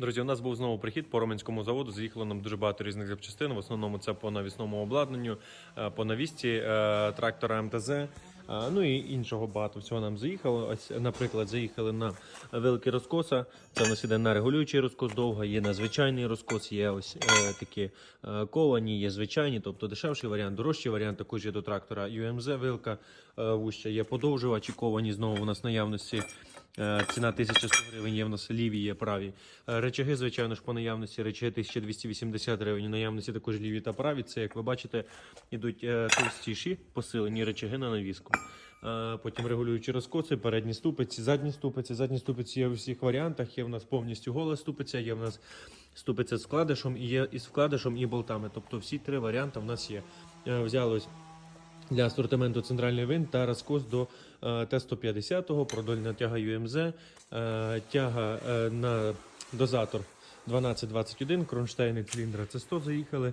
Друзі, у нас був знову прихід по Роменському заводу. Заїхало нам дуже багато різних запчастин. В основному це по навісному обладнанню, е, по навісті е, трактора МТЗ. Ну і іншого багато всього нам заїхало. Ось, наприклад, заїхали на великий розкоса. Це у нас іде на регулюючий розкос довго, є на звичайний розкос, є ось е, такі е, ковані, є звичайні, тобто дешевший варіант, дорожчий варіант. Також є до трактора UMZ вилка е, вуща, є подовжувачі ковані знову у нас наявності. Е, Ціна 1100 гривень є в нас ліві, є праві. Е, Речаги, звичайно ж, по наявності. Речаги 1280 гривень. У наявності також ліві та праві. Це, як ви бачите, ідуть е, товстіші посилені речаги на навіску. Е, Потім регулюючі розкоси, передні ступиці, задні ступиці. Задні ступиці є у всіх варіантах. Є в нас повністю гола ступиця, є в нас ступиця з вкладишем і є із вкладишем і болтами. Тобто всі три варіанти в нас є. Е, Взялось для асортименту центральний винт та розкос до е, Т-150, продольна тяга UMZ, тяга на дозатор 1221, кронштейни циліндра С100 заїхали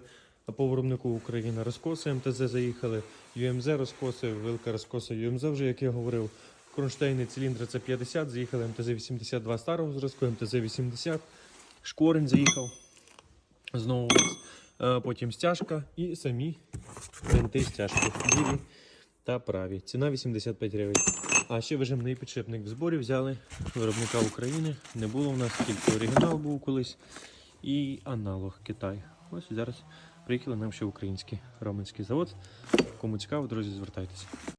по виробнику України, розкоси МТЗ заїхали, UMZ розкоси, вилка розкоса UMZ вже, як я говорив, кронштейни циліндра С50, заїхали МТЗ-82 старого зразку, МТЗ-80, шкорень заїхав, знову у. Е, Потім стяжка і самі винти стяжки ліві та праві. Ціна 85 гривень. А ще вижимний підшипник в зборі взяли виробника України. Не було в нас, тільки оригінал був колись. І аналог Китай. Ось зараз приїхали нам ще український романський завод. Кому цікаво, друзі, звертайтеся.